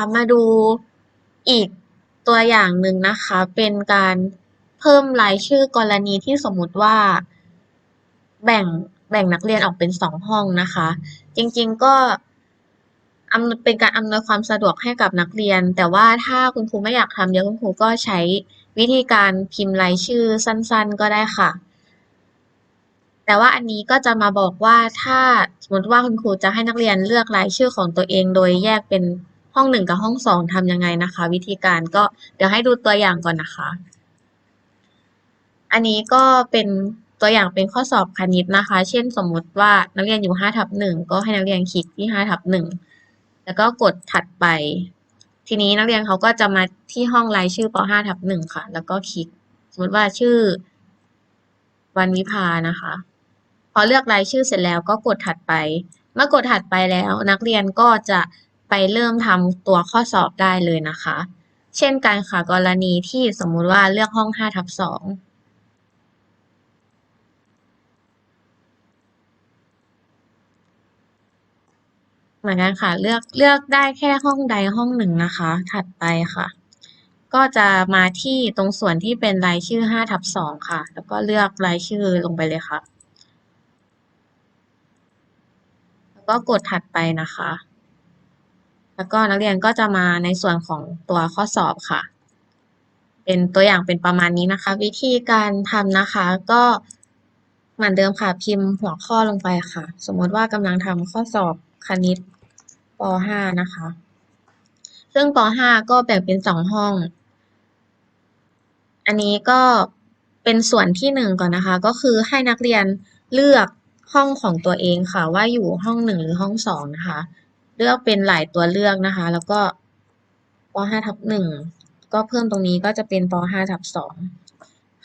ะมาดูอีกตัวอย่างหนึ่งนะคะ เป็นการเพิ่มรายชื่อกรณีที่สมมุติว่า แบ่งแบ่งนักเรียนออกเป็นสองห้องนะคะ จริงๆก็เป็นการอำนวยความสะดวกให้กับนักเรียน แต่ว่าถ้าคุณครูไม่อยากทำเยอะคุณครูก็ใช้วิธีการพิมพ์รายชื่อสั้นๆ ก็ได้ค่ะ แต่ว่าอันนี้ก็จะมาบอกว่าถ้าสมมติว่าคุณครูจะให้นักเรียนเลือกรายชื่อของตัวเอง โดยแยกเป็น ห้องหนึ่งกับห้องสองทำยังไงนะคะ วิธีการก็เดี๋ยวให้ดูตัวอย่างก่อนนะคะ อันนี้ก็เป็นตัวอย่างเป็นข้อสอบคณิตนะคะ เช่นสมมติว่านักเรียนอยู่5ทับ1ก็ให้นักเรียนคลิกที่5ทับ1แล้วก็กดถัดไป ทีนี้นักเรียนเขาก็จะมาที่ห้องรายชื่อป5ทับ1ค่ะ แล้วก็คลิก สมมติว่าชื่อ วันวิภานะคะ พอเลือกรายชื่อเสร็จแล้วก็กดถัดไป เมื่อกดถัดไปแล้ว นักเรียนก็จะ ไปเริ่มทำตัวข้อสอบได้เลยนะคะ เช่นกันค่ะกรณีที่สมมุติว่าเลือกห้อง5ทับ2เหมือนกันค่ะ เลือกเลือกได้แค่ห้องใดห้องหนึ่งนะคะ ถัดไปค่ะ ก็จะมาที่ตรงส่วนที่เป็นรายชื่อ5ทับ2ค่ะ แล้วก็เลือกรายชื่อลงไปเลยค่ะ แล้วก็กดถัดไปนะคะ แล้วก็นักเรียนก็จะมาในส่วนของตัวข้อสอบค่ะ เป็นตัวอย่างเป็นประมาณนี้นะคะ วิธีการทำนะคะ ก็เหมือนเดิมค่ะพิมพ์หัวข้อลงไปค่ะ สมมติว่ากำลังทำข้อสอบคณิตป .5 นะคะ ซึ่งป .5 ก็แบ่งเป็นสองห้อง อันนี้ก็เป็นส่วนที่หนึ่งก่อนนะคะ ก็คือให้นักเรียนเลือกห้องของตัวเองค่ะ ว่าอยู่ห้องหนึ่งหรือห้องสองนะคะ เลือกเป็นหลายตัวเลือกนะคะ แล้วก็ป .5 ทับหนึ่งก็เพิ่มตรงนี้ก็จะเป็นป .5 ทับสอง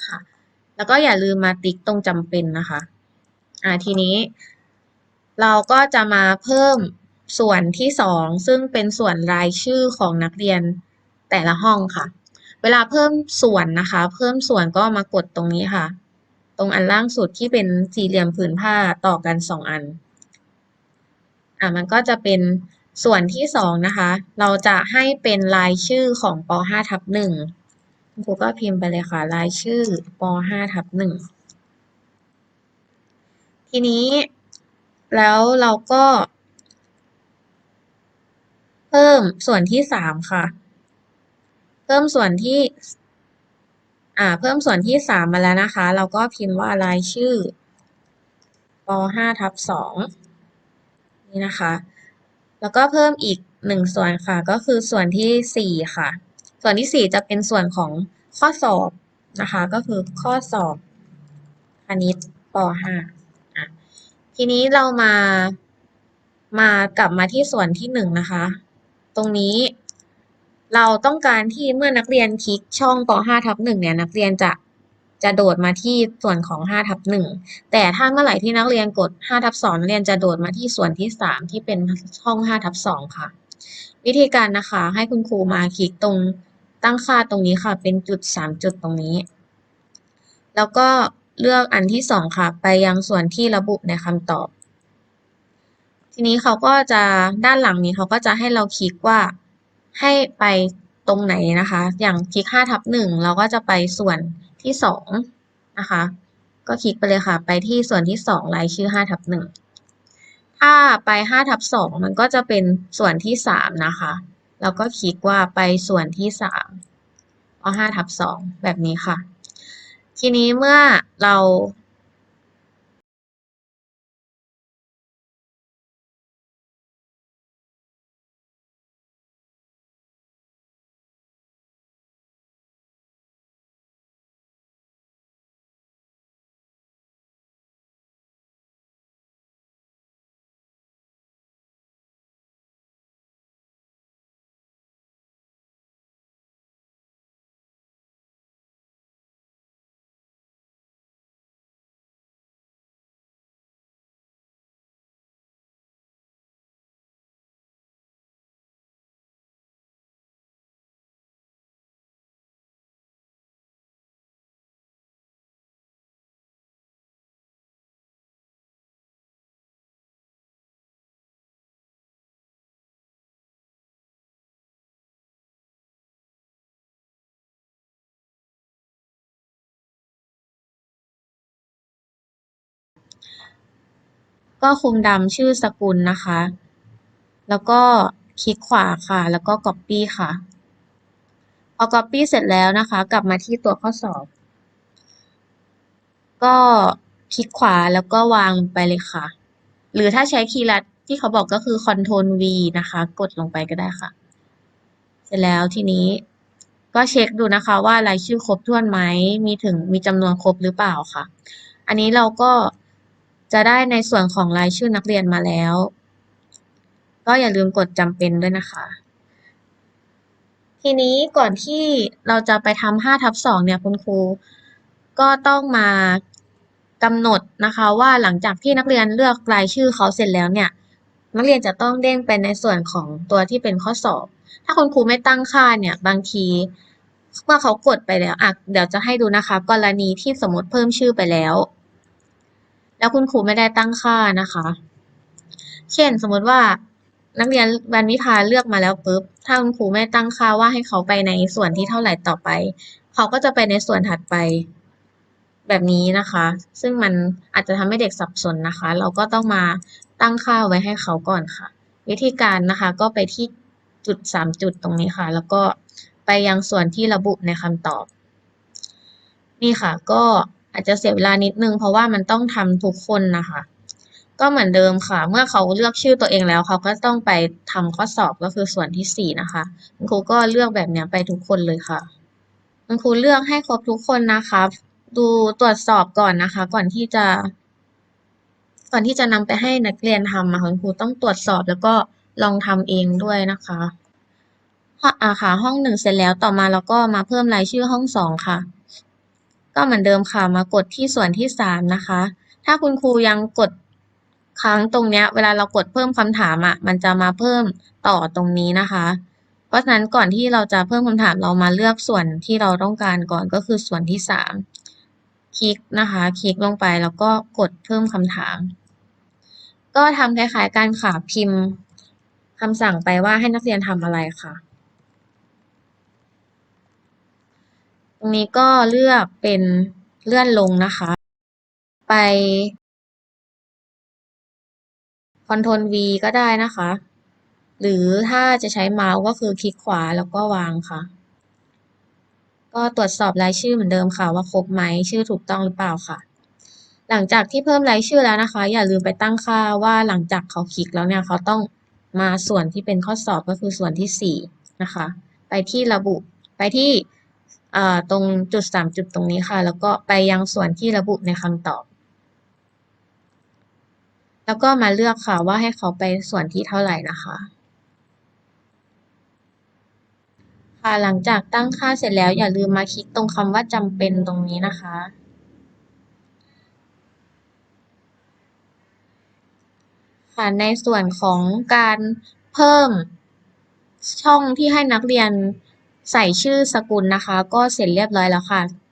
ค่ะ แล้วก็อย่าลืมมาติ๊กตรงจำเป็นนะคะ อ่าทีนี้ เราก็จะมาเพิ่มส่วนที่สองซึ่งเป็นส่วนรายชื่อของนักเรียนแต่ละห้องค่ะ เวลาเพิ่มส่วนนะคะ เพิ่มส่วนก็มากดตรงนี้ค่ะ ตรงอันล่างสุดที่เป็นสี่เหลี่ยมผืนผ้าต่อกันสองอัน อะมันก็จะเป็นส่วนที่สองนะคะ เราจะให้เป็นรายชื่อของป .5 ทับหนึ่งครูก็พิมพ์ไปเลยค่ะ รายชื่อป .5 ทับหนึ่งทีนี้แล้วเราก็ เพิ่มส่วนที่สามค่ะ เพิ่มส่วนที่ อ่า เพิ่มส่วนที่สามมาแล้วนะคะ เราก็พิมพ์ว่ารายชื่อป .5 ทับสอง นี่นะคะ แล้วก็เพิ่มอีกหนึ่งส่วนค่ะ ก็คือส่วนที่สี่ค่ะ ส่วนที่สี่จะเป็นส่วนของข้อสอบนะคะ ก็คือข้อสอบคณิตป .5 อะทีนี้เรามามากลับมาที่ส่วนที่หนึ่งนะคะ ตรงนี้เราต้องการที่เมื่อนักเรียนคลิกช่องป .5 ทับ1เนี่ยนักเรียนจะ จะโดดมาที่ส่วนของ5ทับ1แต่ถ้าเมื่อไหร่ที่นักเรียนกด5ทับ2นักเรียนจะโดดมาที่ส่วนที่ 3 ที่เป็นช่อง5ทับ2ค่ะ วิธีการนะคะให้คุณครูมาคลิกตรงตั้งค่าตรงนี้ค่ะ เป็นจุด 3 จุดตรงนี้ แล้วก็เลือกอันที่ 2 ค่ะ ไปยังส่วนที่ระบุในคำตอบทีนี้เขาก็จะด้านหลังนี้เขาก็จะให้เราคลิกว่าให้ไป ตรงไหนนะคะ อย่างคลิก5ทับ1เราก็จะไปส่วนที่2นะคะ ก็คลิกไปเลยค่ะ ไปที่ส่วนที่2รายชื่อ5ทับ1ถ้าไป5ทับ2มันก็จะเป็นส่วนที่3นะคะเราก็คลิกว่าไปส่วนที่3เอา5ทับ2แบบนี้ค่ะ ทีนี้เมื่อเรา ก็คุมดำชื่อสกุลนะคะ แล้วก็คลิกขวาค่ะ แล้วก็ Copy ค่ะ พอ Copy เสร็จแล้วนะคะ กลับมาที่ตัวข้อสอบ ก็คลิกขวาแล้วก็วางลงไปเลยค่ะ หรือถ้าใช้คีย์ลัดที่เขาบอกก็คือ Ctrl V นะคะ กดลงไปก็ได้ค่ะ เสร็จแล้วทีนี้ก็เช็คดูนะคะว่ารายชื่อครบถ้วนไหม มีถึงมีจำนวนครบหรือเปล่าค่ะ อันนี้เราก็ จะได้ในส่วนของรายชื่อนักเรียนมาแล้ว ก็อย่าลืมกดจำเป็นด้วยนะคะ ทีนี้ก่อนที่เราจะไปทำ5ทับ2เนี่ยคุณครูก็ต้องมากำหนดนะคะว่าหลังจากที่นักเรียนเลือกรายชื่อเขาเสร็จแล้วเนี่ย นักเรียนจะต้องเด้งไปในส่วนของตัวที่เป็นข้อสอบ ถ้าคุณครูไม่ตั้งค่าเนี่ยบางทีเมื่อเขากดไปแล้วอะเดี๋ยวจะให้ดูนะคะ กรณีที่สมมติเพิ่มชื่อไปแล้ว แล้วคุณครูไม่ได้ตั้งค่านะคะ เช่นสมมติว่านักเรียนวันวิพาเลือกมาแล้วปุ๊บ ถ้าคุณครูไม่ตั้งค่าว่าให้เขาไปในส่วนที่เท่าไหร่ต่อไป เขาก็จะไปในส่วนถัดไป แบบนี้นะคะ ซึ่งมันอาจจะทำให้เด็กสับสนนะคะ เราก็ต้องมาตั้งค่าไว้ให้เขาก่อนค่ะ วิธีการนะคะก็ไปที่จุดสามจุดตรงนี้ค่ะ แล้วก็ไปยังส่วนที่ระบุในคำตอบ นี่ค่ะก็ อาจจะเสียเวลานิดนึง เพราะว่ามันต้องทำทุกคนนะคะ ก็เหมือนเดิมค่ะ เมื่อเขาเลือกชื่อตัวเองแล้ว เขาก็ต้องไปทำข้อสอบก็คือส่วนที่สี่นะคะคุณครูก็เลือกแบบนี้ไปทุกคนเลยค่ะคุณครูเลือกให้ครบทุกคนนะคะ ดูตรวจสอบก่อนนะคะ ก่อนที่จะก่อนที่จะนำไปให้นักเรียนทำอะค่ะคุณครูต้องตรวจสอบแล้วก็ลองทำเองด้วยนะคะอ่าค่ะห้องหนึ่งเสร็จแล้วต่อมาเราก็มาเพิ่มรายชื่อห้องสองค่ะ ก็เหมือนเดิมค่ะมากดที่ส่วนที่สามนะคะ ถ้าคุณครูยังกดค้างตรงเนี้ย เวลาเรากดเพิ่มคำถามอะ มันจะมาเพิ่มต่อตรงนี้นะคะ เพราะฉะนั้นก่อนที่เราจะเพิ่มคำถามเรามาเลือกส่วนที่เราต้องการก่อนก็คือส่วนที่สามคลิกนะคะ คลิกลงไปแล้วก็กดเพิ่มคำถาม ก็ทำคล้ายๆการค่ะพิมพ์คำสั่งไปว่าให้นักเรียนทำอะไรค่ะ รงนี้ก็เลือกเป็นเลื่อนลงนะคะ ไป Ctrl V ก็ได้นะคะ หรือถ้าจะใช้เมาส์ก็คือคลิกขวาแล้วก็วางค่ะ ก็ตรวจสอบรายชื่อเหมือนเดิมค่ะ ว่าครบไหมชื่อถูกต้องหรือเปล่าค่ะ หลังจากที่เพิ่มรายชื่อแล้วนะคะ อย่าลืมไปตั้งค่าว่าหลังจากเขาคลิกแล้วเนี่ยเขาต้องมาส่วนที่เป็นข้อสอบก็คือส่วนที่สี่นะคะ ไปที่ระบุไปที่ ตรงจุดสามจุดตรงนี้ค่ะ แล้วก็ไปยังส่วนที่ระบุในคำตอบ แล้วก็มาเลือกค่ะว่าให้เขาไปส่วนที่เท่าไหร่นะคะค่ะหลังจากตั้งค่าเสร็จแล้วอย่าลืมมาคลิกตรงคำว่าจำเป็นตรงนี้นะคะ ค่ะในส่วนของการเพิ่มช่องที่ให้นักเรียน ใส่ชื่อสกุลนะคะ ก็เสร็จเรียบร้อยแล้วค่ะ